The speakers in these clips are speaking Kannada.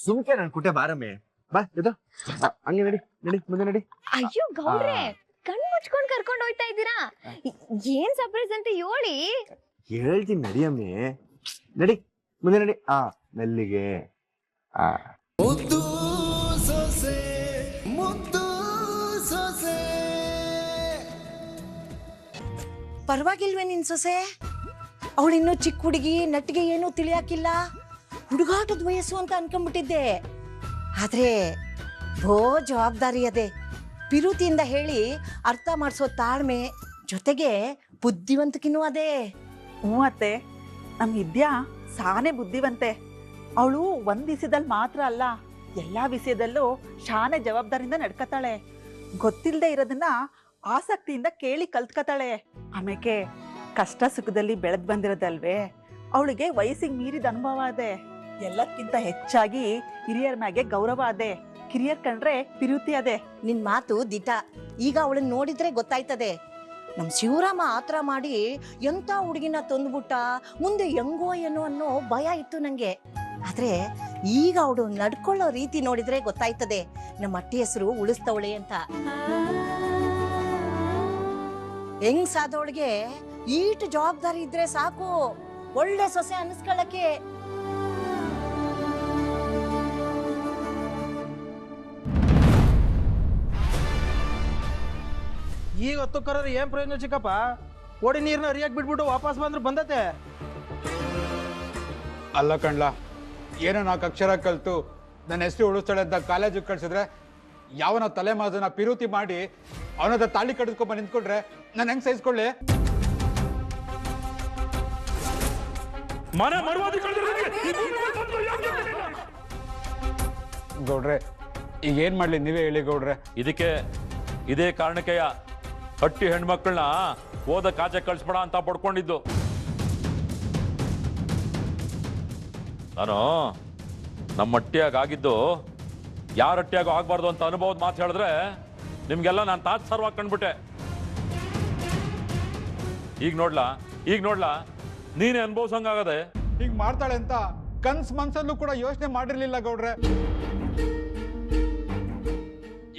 ಸುಮ್ಕೆ ನಾನು ಕುಟೆ ಬಾರಮ್ಮೆ ಬಾ ಇದು ಹಂಗೆ ನಡಿ ನಡಿ ಮುಂದೆ ನಡಿ. ಅಯ್ಯೋ ಗೌಡ್ರೆ ಕಣ್ಣು ಕಣ್ ಕರ್ಕೊಂಡು ಕರ್ಕೊಂಡ್ ಹೋಯ್ತಾ ಇದ್ದೀರಾ? ಏನ್ ಸರ್ಪ್ರೈಸ್ ಅಂತ ಹೇಳಿ. ಹೇಳ್ತೀನಿ ನಡಿಯಮ್ಮೆ ನಡಿ ಮುಂದೆ ನಡಿ. ಆ ಮೆಲ್ಲಿಗೆ. ಆ. ಮುದ್ದು ಸೊಸೆ ಮುದ್ದು ಸೊಸೆ. ಪರವಾಗಿಲ್ವೇ ನಿನ್ ಸೊಸೆ? ಅವಳಿನ್ನೂ ಚಿಕ್ಕ ಹುಡುಗಿ ನಟ್ಟಿಗೆ ಏನೂ ತಿಳಿಯಾಕಿಲ್ಲ? ಹುಡುಗಾಟದ ವಯಸ್ಸು ಅಂತ ಅನ್ಕೊಂಡ್ಬಿಟ್ಟಿದ್ದೆ. ಆದ್ರೆ ಬೋ ಜವಾಬ್ದಾರಿ ಅದೇ. ಪಿರುತಿಯಿಂದ ಹೇಳಿ ಅರ್ಥ ಮಾಡಿಸೋ ತಾಳ್ಮೆ ಜೊತೆಗೆ ಬುದ್ಧಿವಂತಿಕೆನೂ ಅದೇ. ಹ್ಞೂ ಅತ್ತೆ. ನಮ್ಮ ವಿದ್ಯಾ ಸಾನೆ ಬುದ್ಧಿವಂತೆ. ಅವಳು ಒಂದ್ ವಿಷಯದಲ್ಲಿ ಮಾತ್ರ ಅಲ್ಲ, ಎಲ್ಲ ವಿಷಯದಲ್ಲೂ ಶಾನೆ ಜವಾಬ್ದಾರಿಯಿಂದ ನಡ್ಕತಾಳೆ. ಗೊತ್ತಿಲ್ಲದೆ ಇರೋದನ್ನ ಆಸಕ್ತಿಯಿಂದ ಕೇಳಿ ಕಲ್ತ್ಕತಾಳೆ. ಆಮೇಕೆ ಕಷ್ಟ ಸುಖದಲ್ಲಿ ಬೆಳೆದ್ ಬಂದಿರೋದಲ್ವೇ? ಅವಳಿಗೆ ವಯಸ್ಸಿಗೆ ಮೀರಿದ ಅನುಭವ ಅದೆ. ಎಲ್ಲಕ್ಕಿಂತ ಹೆಚ್ಚಾಗಿ ಹಿರಿಯರ ಮ್ಯಾಗೆ ಗೌರವ ಅದೇ. ಕಿರಿಯರ್ ಕಂಡ್ರೆ ಪಿರುತಿ ಅದೇ. ನಿನ್ ಮಾತು ದಿಟ. ಈಗ ಅವಳನ್ನ ನೋಡಿದ್ರೆ ಗೊತ್ತಾಯ್ತದೆ. ನಮ್ ಶಿವರಾಮ ಆತರ ಮಾಡಿ ಎಂತ ಹುಡುಗಿನ ತಂದ್ಬಿಟ್ಟ, ಮುಂದೆ ಹೆಂಗೋ ಏನೋ ಅನ್ನೋ ಭಯ ಇತ್ತು ನಂಗೆ. ಆದ್ರೆ ಈಗ ಅವಳು ನಡ್ಕೊಳ್ಳೋ ರೀತಿ ನೋಡಿದ್ರೆ ಗೊತ್ತಾಯ್ತದೆ. ನಮ್ಮ ಅಟ್ಟಿ ಹೆಸರು ಉಳಿಸ್ತವಳೆ ಅಂತ. ಹೆಂಗ್ ಸಾದವಳಿಗೆ ಈಟ್ ಜವಾಬ್ದಾರಿ ಇದ್ರೆ ಸಾಕು. ಒಳ್ಳೆ ಸೊಸೆ ಅನ್ಸ್ಕೊಳ್ಳಕ್ಕೆ. ಈಗ ಹೊತ್ತು ಕರೋರು ಏನ್ ಪ್ರಯೋಜನ ಚಿಕ್ಕಪ್ಪ? ಓಡಿ ನೀರನ್ನ ಅರಿಯಕ್ ಬಿಟ್ಬಿಟ್ಟು ವಾಪಸ್ ಬಂದ್ರೆ ಬಂದತೆ. ಅಲ್ಲ ಕಣ್ಲ ಏನೋ ನಾಲ್ಕು ಅಕ್ಷರ ಕಲಿತು ನನ್ನ ಹೆಸರು ಉಳಿಸ್ತಾಳೆ ಅಂತ ಕಾಲೇಜಿಗೆ ಕಳ್ಸಿದ್ರೆ ಯಾವನ ತಲೆ ಮಾದನ ಪಿರುತಿ ಮಾಡಿ ಅವನದ ತಾಳಿ ಕಡಿಸ್ಕೊಂಬ ನಿಂತ್ಕೊಂಡ್ರೆ ನಾನು ಹೆಂಗ್ ಸಹಿಸ್ಕೊಳ್ಳಿ? ಗೌಡ್ರೆ ಈಗ ಏನ್ ಮಾಡ್ಲಿ ನೀವೇ ಹೇಳಿ ಗೌಡ್ರೆ. ಇದಕ್ಕೆ ಇದೇ ಕಾರಣಕ್ಕೆಯ ಹಟ್ಟಿ ಹೆಣ್ಮಕ್ಳನ್ನ ಓದ ಕಾಚೆ ಕಳಿಸ್ಬೇಡ ಅಂತ ಪಡ್ಕೊಂಡಿದ್ದು. ನಾನು ನಮ್ಮ ಹಟ್ಟಿಯಾಗ ಆಗಿದ್ದು, ಯಾರ ಹಟ್ಟಿಯಾಗೂ ಆಗ್ಬಾರ್ದು ಅಂತ ಅನುಭವದ ಮಾತು ಹೇಳಿದ್ರೆ ನಿಮ್ಗೆಲ್ಲ ನಾನು ತಾತ್ ಸರ್ವಾಗಿ ಕಂಡ್ಬಿಟ್ಟೆ ಈಗ ನೋಡ್ಲಾ ಈಗ ನೋಡ್ಲಾ, ನೀನೇ ಅನುಭವಿಸಂಗಾಗದೆ. ಈಗ ಮಾಡ್ತಾಳೆ ಅಂತ ಕನ್ಸ್ ಮನ್ಸಲ್ಲೂ ಕೂಡ ಯೋಚನೆ ಮಾಡಿರ್ಲಿಲ್ಲ ಗೌಡ್ರೆ.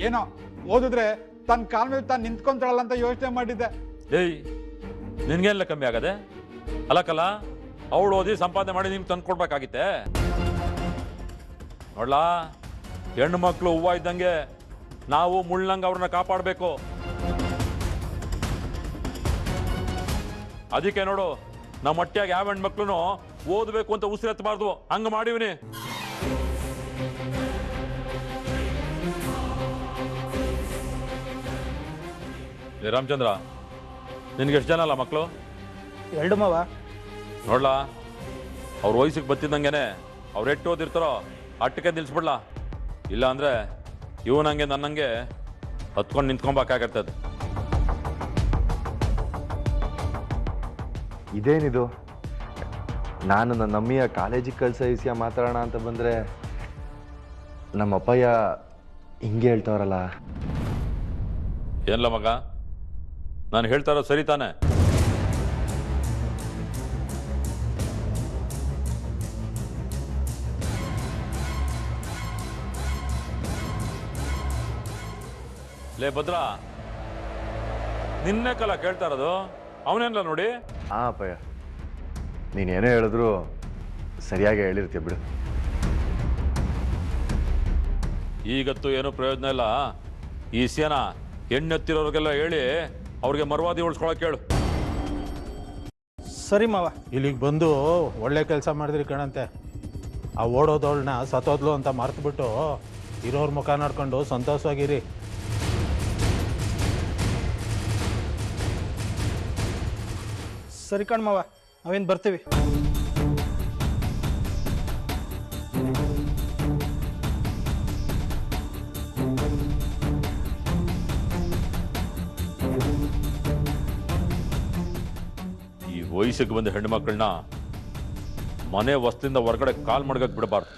ಏನೋ, ಓದಿದ್ರೆ ತನ್ನ ಕಾಲ ಮೇಲೆ ತಾನು ನಿಂತ್ಕೊಂತಾಳಲ್ಲ ಅಂತ ಯೋಚನೆ ಮಾಡಿದ್ದೆ. ಏಯ್ ನಿನ್ಗೇನೆಲ್ಲ ಕಮ್ಮಿ ಆಗದೆ? ಅಲ್ಲಕ್ಕಲ್ಲ ಅವಳು ಓದಿ ಸಂಪಾದನೆ ಮಾಡಿ ನಿಮ್ಗೆ ತಂದು ಕೊಡ್ಬೇಕಾಗಿತ್ತೆ? ನೋಡ್ಲಾ, ಹೆಣ್ಣು ಮಕ್ಕಳು ಹೂವ ಇದ್ದಂಗೆ ನಾವು ಮುಳ್ಳಂಗೆ ಅವ್ರನ್ನ ಕಾಪಾಡಬೇಕು. ಅದಕ್ಕೆ ನೋಡು ನಮ್ಮ ಹೊಟ್ಟೆಯಾಗ ಯಾವ ಹೆಣ್ಮಕ್ಳು ಓದಬೇಕು ಅಂತ ಉಸಿರೆತ್ತಬಾರ್ದು. ಹಂಗೆ ಮಾಡಿವಿನಿ. ಏ ರಾಮಚಂದ್ರ ನಿನ್ಗೆ ಎಷ್ಟು ಜನ ಅಲ್ಲ ಮಕ್ಕಳು ಎರಡು ಮಾವ. ನೋಡ್ಲಾ ಅವ್ರ ವಯಸ್ಸಿಗೆ ಬತ್ತಿದ್ದಂಗೆನೆ ಅವ್ರು ಎಟ್ಟು ಓದಿರ್ತಾರೋ ಅಟ್ಟಕ್ಕೆ ನಿಲ್ಸ್ಬಿಡ್ಲಾ. ಇಲ್ಲ ಅಂದ್ರೆ ಇವನಂಗೆ ನನ್ನಂಗೆ ಹತ್ಕೊಂಡು ನಿಂತ್ಕೊಬೇಕಾಗತ್ತದ ಇದೇನಿದು? ನಾನು ನನ್ನ ಅಮ್ಮಿಯ ಕಾಲೇಜಿಗೆ ಕಳ್ಸ ಇಸಿಯ ಮಾತಾಡೋಣ ಅಂತ ಬಂದ್ರೆ ನಮ್ಮ ಅಪ್ಪಯ್ಯ ಹಿಂಗೆ ಹೇಳ್ತಾವ್ರಲ್ಲ. ಏನ್ಲ ಮಗ? ನಾನು ಹೇಳ್ತಾ ಸರಿ ತಾನೆ? ಲೇ ಭದ್ರ ನಿನ್ನೆ ಕಲ ಕೇಳ್ತಾ ಇರೋದು ಅವನೇನ್ಲ ನೋಡಿ? ಆ ಅಪ್ಪಯ್ಯ ನೀನೇನೇ ಹೇಳಿದ್ರು ಸರಿಯಾಗಿ ಹೇಳಿರ್ತೀಯ ಬಿಡು. ಈಗತ್ತು ಏನು ಪ್ರಯೋಜನ ಇಲ್ಲ. ಈ ಸೇನಾ ಹೆಣ್ಣೆತ್ತಿರೋರಿಗೆಲ್ಲ ಹೇಳಿ ಅವ್ರಿಗೆ ಮರ್ವಾದಿ ಉಳಿಸ್ಕೊಳಕ್ ಹೇಳು ಸರಿ ಮಾವ. ಇಲ್ಲಿಗೆ ಬಂದು ಒಳ್ಳೆ ಕೆಲಸ ಮಾಡಿದ್ರಿ ಕಣಂತೆ. ಆ ಓಡೋದವಳನ್ನ ಸತೋದ್ಲು ಅಂತ ಮರ್ತ್ಬಿಟ್ಟು ಇರೋರ ಮುಖ ನೋಡ್ಕೊಂಡು ಸಂತೋಷವಾಗಿರಿ. ಸರಿ ಕಣ್ ಮಾವ ನಾವೇನು ಬರ್ತೀವಿ? ವಯಸ್ಸಿಗೆ ಬಂದ ಹೆಣ್ಮಕ್ಳನ್ನ ಮನೆ ವಸ್ತಿಂದ ಹೊರಗಡೆ ಕಾಲ್ ಮಡ್ಗಕ್ಕೆ ಬಿಡಬಾರ್ದು.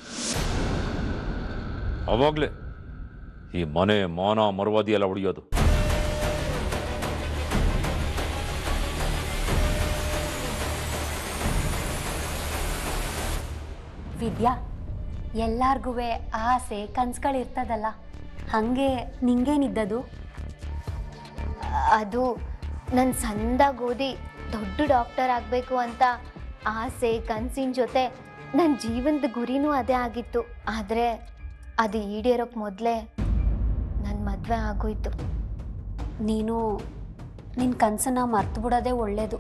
ಅವಾಗ್ಲೇ ಈ ಮನೆ ಮಾನ ಮರವಾದಿ ಎಲ್ಲ ಉಳಿಯೋದು. ವಿದ್ಯಾ ಎಲ್ಲಾರ್ಗೂ ಆಸೆ ಕನ್ಸುಗಳಿರ್ತದಲ್ಲ ಹಾಗೆ ನಿಂಗೇನಿದ್ದದು? ಅದು ನನ್ನ ಸಂದಾಗ ಓದಿ ದೊಡ್ಡ ಡಾಕ್ಟರ್ ಆಗಬೇಕು ಅಂತ ಆಸೆ, ಕನಸಿನ ಜೊತೆ ನನ್ನ ಜೀವನದ ಗುರಿನೂ ಅದೇ ಆಗಿತ್ತು. ಆದರೆ ಅದು ಈಡೇರೋಕ್ಕೆ ಮೊದಲೇ ನನ್ನ ಮದುವೆ ಆಗೋಯ್ತು. ನೀನು ನಿನ್ನ ಕನಸನ್ನು ಮರ್ತು ಬಿಡೋದೇ ಒಳ್ಳೆಯದು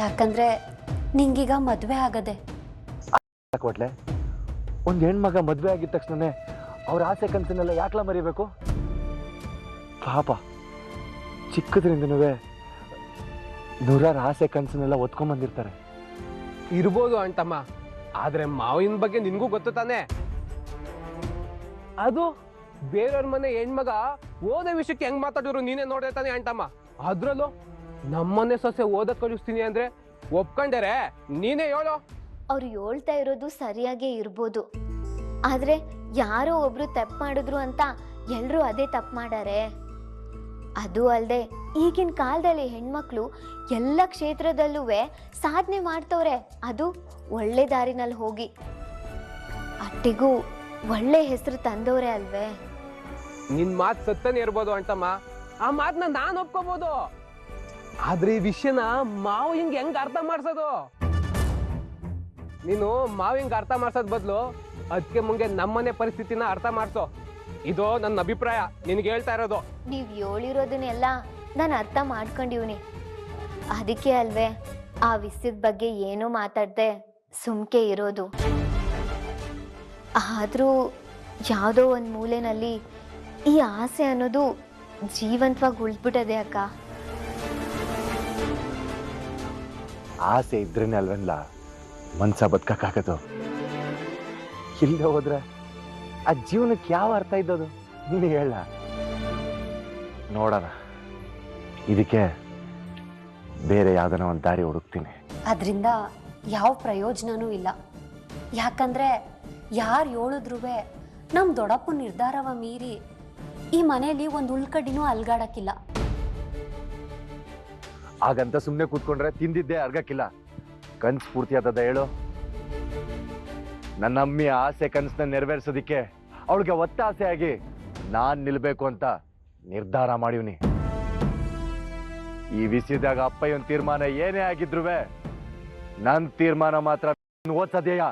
ಯಾಕಂದರೆ ನಿಂಗೀಗ ಮದುವೆ ಆಗದೆ. ಕೊಟ್ಲೆ ಒಂದು ಹೆಣ್ಮಗ ಮದುವೆ ಆಗಿದ ತಕ್ಷಣನೇ ಅವ್ರ ಆಸೆ ಕನಸನ್ನೆಲ್ಲ ಯಾಕಲ ಮರಿಬೇಕು? ಪಾಪ ಚಿಕ್ಕದ್ರಿಂದನೂ ನೂರಾರು ಆಸೆ ಕನಸನ್ನೆಲ್ಲ ಒತ್ಕೊಂಬಂದಿರ್ತಾರೆ ಇರ್ಬೋದು ಅಂಟಮ್ಮ ಆದ್ರೆ ಮಾವಿನ ಬಗ್ಗೆ ನಿನ್ಗೂ ಗೊತ್ತು ತಾನೆ? ಅದು ಬೇರೆಯವ್ರ ಮನೆ ಹೆಣ್ಮಗ ಓದ ವಿಷಯಕ್ಕೆ ಹೆಂಗ್ ಮಾತಾಡಿದ್ರು ನೀನೇ ನೋಡ್ದೆ ತಾನೆ ಅಂಟಮ್ಮ ಅದ್ರಲ್ಲೂ ನಮ್ಮನೆ ಸೊಸೆ ಓದಕ್ ಕಳಿಸ್ತೀನಿ ಅಂದ್ರೆ ಒಪ್ಕೊಂಡರೆ ನೀನೇ ಹೇಳೋ. ಅವ್ರು ಹೇಳ್ತಾ ಇರೋದು ಸರಿಯಾಗೇ ಇರ್ಬೋದು. ಆದ್ರೆ ಯಾರೋ ಒಬ್ರು ತಪ್ಪು ಮಾಡಿದ್ರು ಅಂತ ಎಲ್ಲರೂ ಅದೇ ತಪ್ಪು ಮಾಡಾರೆ? ಅದು ಅಲ್ಲದೆ ಈಗಿನ ಕಾಲದಲ್ಲಿ ಹೆಣ್ಮಕ್ಳು ಎಲ್ಲ ಕ್ಷೇತ್ರದಲ್ಲೂ ಸಾಧನೆ ಮಾಡ್ತವ್ರೆ. ಅದು ಒಳ್ಳೆ ದಾರಿನಲ್ಲಿ ಹೋಗಿ. ಅಟ್ಟಿಗೂ ಒಳ್ಳೆ ಹೆಸರು ತಂದವ್ರೆ ಅಲ್ವೇ. ನಿನ್ ಮಾತ್ ಸತ್ತನೇ ಇರ್ಬೋದು ಅಂತಮ್ಮ. ಆ ಮಾತನ್ನ ನಾನು ಒಪ್ಕೋಬಹುದು ಆದ್ರೆ ಈ ವಿಷಯನ ಮಾವು ಹಿಂಗ್ ಹೆಂಗ್ ಅರ್ಥ ಮಾಡ್ಸೋದು? ನೀನು ಮಾವು ಹಿಂಗ್ ಅರ್ಥ ಮಾಡ್ಸೋದ್ ಬದ್ಲು ಅದಕ್ಕೆ ಮುಂಗೆ ನಮ್ಮನೆ ಪರಿಸ್ಥಿತಿನ ಅರ್ಥ ಮಾಡ್ಸೋ. ಇದು ನನ್ನ ಅಭಿಪ್ರಾಯ ನಿನ್ಗೆ ಹೇಳ್ತಾ ಇರೋದು. ನೀವು ಹೇಳಿರೋದನ್ನೆಲ್ಲ ನಾನು ಅರ್ಥ ಮಾಡ್ಕೊಂಡಿವ್ನಿ. ಅದಕ್ಕೆ ಅಲ್ವೇ ಆ ವಿಷಯದ ಬಗ್ಗೆ ಏನೂ ಮಾತಾಡ್ದೆ ಸುಮ್ಕೆ ಇರೋದು. ಆದರೂ ಯಾವುದೋ ಒಂದು ಮೂಲೆನಲ್ಲಿ ಈ ಆಸೆ ಅನ್ನೋದು ಜೀವಂತವಾಗಿ ಉಳಿದ್ಬಿಟ್ಟದೆ ಅಕ್ಕ. ಆಸೆ ಇದ್ರೇನೆ ಅಲ್ವಲ್ಲ ಮನ್ಸ ಬದುಕಕ್ಕಾಗದು. ಇಲ್ಲದೆ ಹೋದ್ರೆ ಆ ಜೀವನಕ್ಕೆ ಯಾವ ಅರ್ಥ ಇದ್ದದು? ನೀನು ಹೇಳ. ನೋಡೋಣ. ಇದಕ್ಕೆ ಬೇರೆ ಯಾವ್ದನ ಒಂದು ದಾರಿ ಹುಡುಕ್ತೀನಿ. ಅದರಿಂದ ಯಾವ ಪ್ರಯೋಜನನೂ ಇಲ್ಲ. ಯಾಕಂದ್ರೆ ಯಾರು ಹೇಳಿದ್ರು ನಮ್ಮ ದೊಡ್ಡಪ್ಪ ನಿರ್ಧಾರವ ಮೀರಿ ಈ ಮನೆಯಲ್ಲಿ ಒಂದು ಉಳ್ಕಡಿನೂ ಅಲ್ಗಾಡಕ್ಕಿಲ್ಲ. ಹಾಗಂತ ಸುಮ್ಮನೆ ಕೂತ್ಕೊಂಡ್ರೆ ತಿಂದಿದ್ದೆ ಅರ್ಗಕ್ಕಿಲ್ಲ. ಕನ್ಸ್ ಪೂರ್ತಿ ಆದದ ಹೇಳು. ನನ್ನ ಅಮ್ಮಿ ಆಸೆ ಕನಸನ್ನ ನೆರವೇರಿಸೋದಿಕ್ಕೆ ಅವಳಿಗೆ ಒತ್ತಾಸೆ ಆಗಿ ನಾನ್ ನಿಲ್ಬೇಕು ಅಂತ ನಿರ್ಧಾರ ಮಾಡಿವ್ನಿ. ಈ ವಿಷಯದಾಗ ಅಪ್ಪಯ್ಯನ ತೀರ್ಮಾನ ಏನೇ ಆಗಿದ್ರು ನನ್ನ ತೀರ್ಮಾನ ಮಾತ್ರ ಓದ್ಸದೇಯ?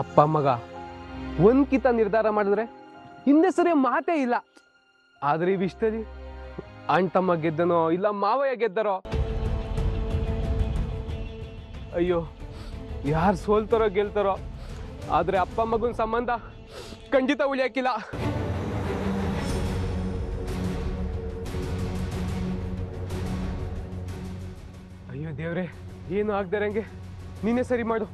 ಅಪ್ಪ, ಮಗ ಒಂದ್ ಕಿತ ನಿರ್ಧಾರ ಮಾಡಿದ್ರೆ ಹಿಂದೆ ಸರಿ ಮಾತೇ ಇಲ್ಲ. ಆದ್ರೆ ಈ ವಿಷಯದಲ್ಲಿ ಅಣ್ತಮ್ಮ ಗೆದ್ದನೋ ಇಲ್ಲ ಮಾವಯ್ಯ ಗೆದ್ದರೋ? ಅಯ್ಯೋ, ಯಾರು ಸೋಲ್ತಾರೋ ಗೆಲ್ತಾರೋ? ಆದ್ರೆ ಅಪ್ಪ, ಮಗನ ಸಂಬಂಧ ಖಂಡಿತ ಉಳಿಯಕ್ಕಿಲ್ಲ ಅಯ್ಯೋ ದೇವ್ರೆ, ಏನು ಆಗ್ದಾರಂಗೆ ನೀನೇ ಸರಿ ಮಾಡು.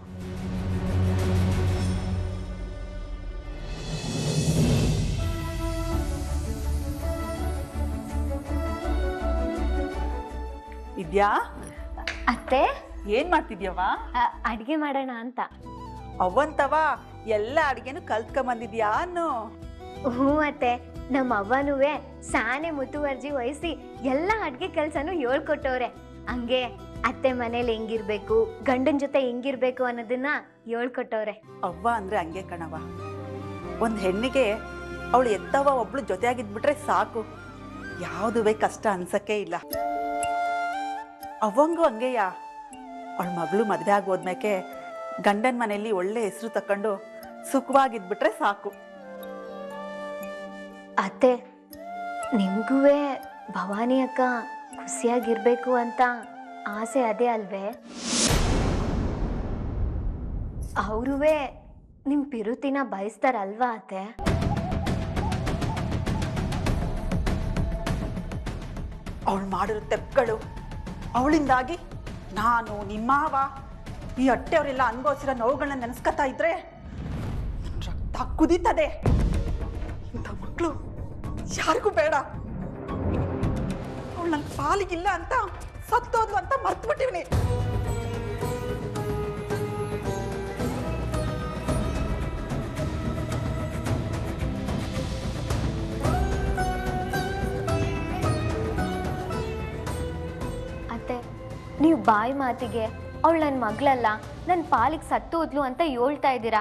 ಇದ್ಯಾ ಅತ್ತೆ? ಏನ್ ಮಾಡ್ತಿದ್ಯವ ಅಡುಗೆ ಮಾಡೋಣ ಅಂತ. ಅವಂತವ ಎಲ್ಲ ಅಡ್ಗೆನು ಕಲ್ತ್ಕೊಂಬಂದಿದ್ಯಾ ಅನ್ನು? ಹ್ಞೂ ಅತ್ತೆ. ನಮ್ಮ ಅವ್ವನುವೆ ಸಾನೆ ಮುತುವರ್ಜಿ ವಹಿಸಿ ಎಲ್ಲ ಅಡ್ಗೆ ಕೆಲಸನೂ ಹೇಳ್ಕೊಟ್ಟವ್ರೆ. ಹಂಗೆ ಅತ್ತೆ ಮನೇಲಿ ಹೆಂಗಿರ್ಬೇಕು ಗಂಡನ ಜೊತೆ ಹೆಂಗಿರ್ಬೇಕು ಅನ್ನೋದನ್ನ ಹೇಳ್ಕೊಟ್ಟವ್ರೆ. ಅವ್ವ ಅಂದ್ರೆ ಹಂಗೆ ಕಣವ ಒಂದ್ ಹೆಣ್ಣಿಗೆ ಅವಳು ಎತ್ತವ ಒಬ್ಳು ಜೊತೆಯಾಗಿದ್ಬಿಟ್ರೆ ಸಾಕು. ಯಾವುದುವೆ ಕಷ್ಟ ಅನ್ಸಕ್ಕೆ ಇಲ್ಲ. ಅವಂಗೂ ಹಂಗೆಯ? ಅವಳ ಮಗಳು ಮದುವೆ ಆಗಿ ಹೋದ್ಮೇಕೆ ಗಂಡನ ಮನೆಯಲ್ಲಿ ಒಳ್ಳೆ ಹೆಸರು ತಕೊಂಡು ಸುಖವಾಗಿದ್ಬಿಟ್ರೆ ಸಾಕು. ಅತ್ತೆ ನಿಮಗೂ ಭವಾನಿ ಅಕ್ಕ ಖುಷಿಯಾಗಿರ್ಬೇಕು ಅಂತ ಆಸೆ ಅದೇ ಅಲ್ವೇ? ಅವರು ನಿಮ್ಮ ಪಿರುತಿನ ಬಯಸ್ತಾರಲ್ವಾ ಅತ್ತೆ? ಅವಳು ಮಾಡಿರೋ ತೆಪ್ಪಗಳು ಅವಳಿಂದಾಗಿ ನಾನು ನಿಮ್ಮವ ಈ ಅಟ್ಟೆಯವರೆಲ್ಲ ಅನುಭವಿಸಿರೋ ನೋವುಗಳನ್ನ ನೆನೆಸ್ಕೊತಾ ಇದ್ರೆ ರಕ್ತ ಕುದೀತದೆ. ಇಂಥ ಮಕ್ಕಳು ಯಾರಿಗೂ ಬೇಡ. ಅವಳು ನನ್ನ ಪಾಲಿಗಿಲ್ಲ ಅಂತ, ಸತ್ತೋದ್ಲು ಅಂತ ಮರ್ತ್ಬಿಟ್ಟಿವ್ನಿ. ನೀವು ಬಾಯಿ ಮಾತಿಗೆ ಅವಳು ನನ್ನ ಮಗಳಲ್ಲ ನನ್ನ ಪಾಲಿಗೆ ಸತ್ತು ಹೋದ್ಲು ಅಂತ ಹೇಳ್ತಾ ಇದ್ದೀರಾ?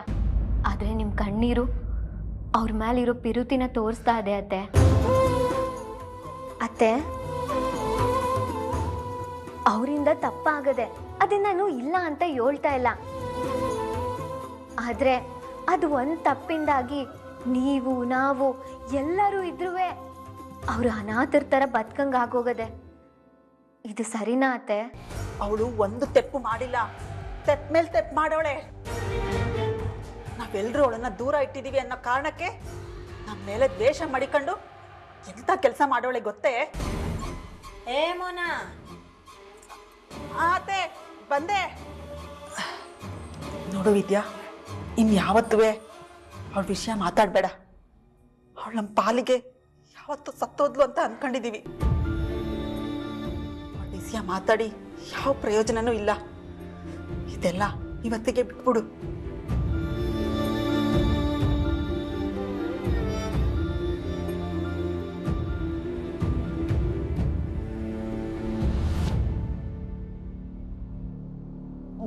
ಆದರೆ ನಿಮ್ಮ ಕಣ್ಣೀರು ಅವ್ರ ಮೇಲಿರೋ ಪಿರುತಿನ ತೋರಿಸ್ತಾ ಇದೆ ಅತ್ತೆ. ಅತ್ತೆ? ಅವರಿಂದ ತಪ್ಪಾಗದೆ ಅದನ್ನ ನಾನು ಇಲ್ಲ ಅಂತ ಹೇಳ್ತಾ ಇಲ್ಲ. ಆದರೆ ಅದು ಒಂದು ತಪ್ಪಿಂದಾಗಿ ನೀವು ನಾವು ಎಲ್ಲರೂ ಇದ್ರೂ ಅವರು ಅನಾಥರ ಥರ ಬದುಕಂಗೆ ಆಗೋಗದೆ. ಇದು ಸರಿನಾ ಅತ್ತೆ? ಅವಳು ಒಂದು ತೆಪ್ಪು ಮಾಡಿಲ್ಲ. ತೆಪ್ಪ ಮೇಲೆ ತೆಪ್ಪು ಮಾಡೋಳೆ. ನಾವೆಲ್ಲರೂ ಅವಳನ್ನ ದೂರ ಇಟ್ಟಿದ್ದೀವಿ ಅನ್ನೋ ಕಾರಣಕ್ಕೆ ನಮ್ಮ ಮೇಲೆ ದ್ವೇಷ ಮಡಿಕೊಂಡು ಎಂತ ಕೆಲಸ ಮಾಡೋಳೆ ಗೊತ್ತೇ? ಏ ಮೋನಾ. ಆತೆ ಬಂದೆ. ನೋಡು ವಿದ್ಯಾ ಇನ್ ಯಾವತ್ತುವೆ ಅವಳ ವಿಷಯ ಮಾತಾಡಬೇಡ. ಅವಳು ನಮ್ಮ ಪಾಲಿಗೆ ಯಾವತ್ತು ಸತ್ತೋದ್ಲು ಅಂತ ಅನ್ಕೊಂಡಿದೀವಿ. ಅವಳ ಮಾತಾಡಿ ಯಾವ ಪ್ರಯೋಜನನೂ ಇಲ್ಲ. ಇದೆಲ್ಲ ಇವತ್ತಿಗೆ ಬಿಟ್ಬಿಡು.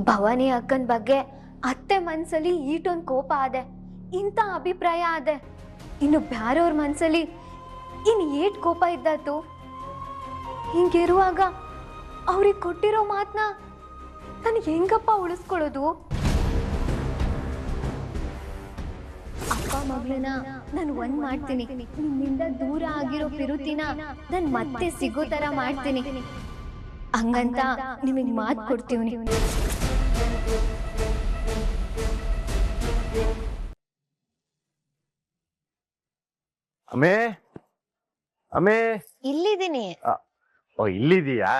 ಭವಾನಿ ಅಕ್ಕನ ಬಗ್ಗೆ ಅತ್ತೆ ಮನ್ಸಲ್ಲಿ ಈಟೊಂದು ಕೋಪ ಆದೆ, ಇಂಥ ಅಭಿಪ್ರಾಯ ಆದೆ. ಇನ್ನು ಬ್ಯಾರೋರ್ ಮನ್ಸಲ್ಲಿ ಇನ್ ಏಟ್ ಕೋಪ ಇದ್ದಾತು ಹಿಂಗಿರುವಾಗ ಅವ್ರಿಗೆ ಕೊಟ್ಟಿರೋ ಮಾತನ್ನ ನಾನು ಹೆಂಗಪ್ಪ ಉಳಿಸ್ಕೊಳ್ಳೋದು? ಅಪ್ಪ ಮಗಳನ್ನ ನಾನು ಒಂದ್ ಮಾಡ್ತೀನಿ. ನಿನ್ನಿಂದ ದೂರ ಆಗಿರೋ ಪಿರುತಿನ ನಾನು ಮತ್ತೆ ಸಿಗೋ ತರ ಮಾಡ್ತೀನಿ. ಹಂಗಂತ ನಿಮಗೆ ಮಾತು ಕೊಡ್ತೀವಿ ಅಮೇ ಅಮೇ. ಇಲ್ಲಿದ್ದೀನಿ. ಓ ಇಲ್ಲಿದೀಯಾ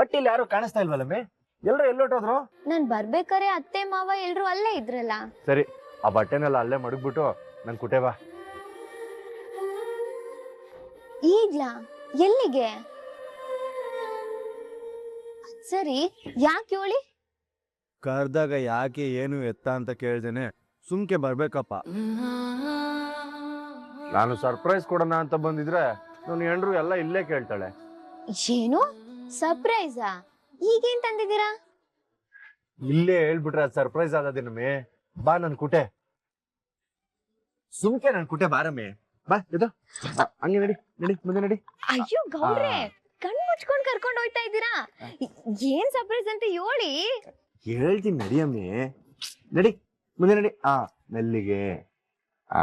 ಒಟ್ಟಿಲ್ಲಿ ಯಾರು ಕಾಣಿಸ್ತಾ ಮೇ ಎಲ್ಲರೂ ಎಲ್ಲೊಟ್ಟೋದ್ರು ನಾನ್ ಬರ್ಬೇಕಾರೆ ಅತ್ತೆ ಮಾವ ಎಲ್ರು ಅಲ್ಲೇ ಇದ್ರಲ್ಲ. ಸರಿ ಆ ಬಟ್ಟೆನೆಲ್ಲ ಅಲ್ಲೇ ಮಡಗ್ಬಿಟ್ಟು ನನ್ ಕುಟೆ ಬಾ. ಈಗ್ಲಾ? ಎಲ್ಲಿಗೆ? ಸರಿ ಯಾಕೆ ಹೇಳಿ ಕರ್ದಾಗ ಯಾಕೆ ಏನು ಎತ್ತ ಅಂತ ಕೇಳ್ದೇನೆ ಸುಮ್ಕೆ ಬರ್ಬೇಕಪ್ಪ. ನಾನು ಸರ್ಪ್ರೈಸ್ ಕೊಡೋಣ ಅಂತ ಬಂದಿದ್ರೆ ನನ್ನ ಹೆಂಡ್ರು ಎಲ್ಲ ಇಲ್ಲೇ ಕೇಳ್ತಾಳೆ. ಏನು? ಸರ್ಪ್ರೈಸಾ ಈಗೇನ್ ತಂದಿದ್ದೀರಾ? ಇಲ್ಲೇ ಹೇಳ್ಬಿಟ್ರೆ ಸರ್ಪ್ರೈಸ್ ಆಗೋದೇನಮ್ಮೆ ಬಾ ನನ್ ಕುಟೆ. ಸುಮ್ಕೆ ನನ್ ಕುಟೆ ಬಾರಮ್ಮೆ ಬಾ ಇದು ಹಂಗೆ ನಡಿ ನಡಿ ಮುಂದೆ ನಡಿ. ಅಯ್ಯೋ ಗೌಡ್ರೆ. ಕಣ್ ಮುಚ್ಕೊಂಡ್ ಕರ್ಕೊಂಡ್ ಹೋಯ್ತಾ ಇದ್ದೀರಾ? ಏನ್ ಸರ್ಪ್ರೈಸ್ ಅಂತ ಹೇಳಿ. ಹೇಳ್ತೀನಿ ನಡಿಯಮ್ಮೆ ನಡಿ ಮುಂದೆ ನಡಿ. ಆ ಮೆಲ್ಲಿಗೆ. ಆ.